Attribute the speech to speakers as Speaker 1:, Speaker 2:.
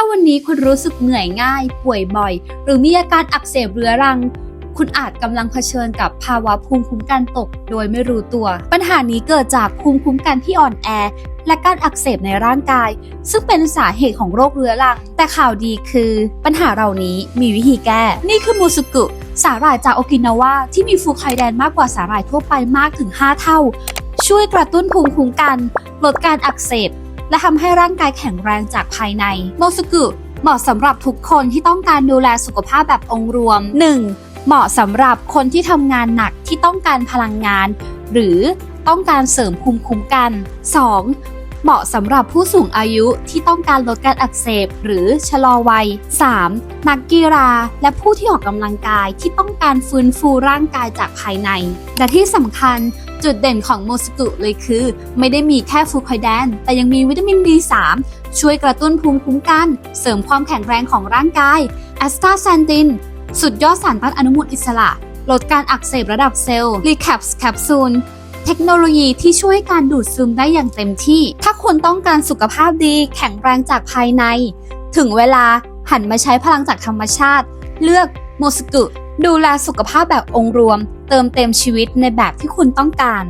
Speaker 1: าวันนี้คุณรู้สึกเหนื่อยง่าย ป่วยบ่อย หรือมีอาการอักเสบเรื้อรัง คุณอาจกำลังเผชิญกับภาวะภูมิคุ้มกันตก โดยไม่รู้ตัว ปัญหานี้เกิดจากภูมิคุ้มกันที่อ่อนแอ และการอักเสบในร่างกาย ซึ่งเป็นสาเหตุของโรคเรื้อรัง แต่ข่าวดีคือ ปัญหาเหล่านี้มีวิธีแก้ นี่คือมูสุกุสาหร่ายจากโอกินาวาที่มีฟูไคแดนมากกว่าสาหร่ายทั่วไปมากถึง 5 เท่า ช่วยกระตุ้นภูมิคุ้มกัน ลดการอักเสบ และทำให้ร่างกายแข็งแรงจากภายใน โมสุกุเหมาะสำหรับทุกคนที่ต้องการดูแลสุขภาพแบบองค์รวม 1. เหมาะสำหรับคนที่ทำงานหนักที่ต้องการพลังงาน หรือต้องการเสริมภูมิคุ้มกัน 2. เหมาะสำหรับผู้สูงอายุที่ต้องการลดการอักเสบหรือชะลอวัย 3. นักกีฬาและผู้ที่ออกกำลังกายที่ต้องการฟื้นฟูร่างกายจากภายใน และที่สำคัญ จุดเด่นของโมสกุเลยคือ ไม่ได้มีแค่ฟลูไคแดน แต่ยังมีวิตามิน B3 ช่วยกระตุ้นภูมิคุ้มกัน เสริมความแข็งแรงของร่างกายแอสตาแซนติน สุดยอดสารต้านอนุมูลอิสระ ลดการอักเสบระดับเซลล์รีแคปส์แคปซูลเทคโนโลยีที่ช่วยการดูดซึมได้อย่างเต็มที่ ถ้าคุณต้องการสุขภาพดี แข็งแรงจากภายใน ถึงเวลาหันมาใช้พลังจากธรรมชาติ เลือกโมสกุ ดูแลสุขภาพแบบองค์รวม เติมเต็มชีวิตในแบบที่คุณต้องการ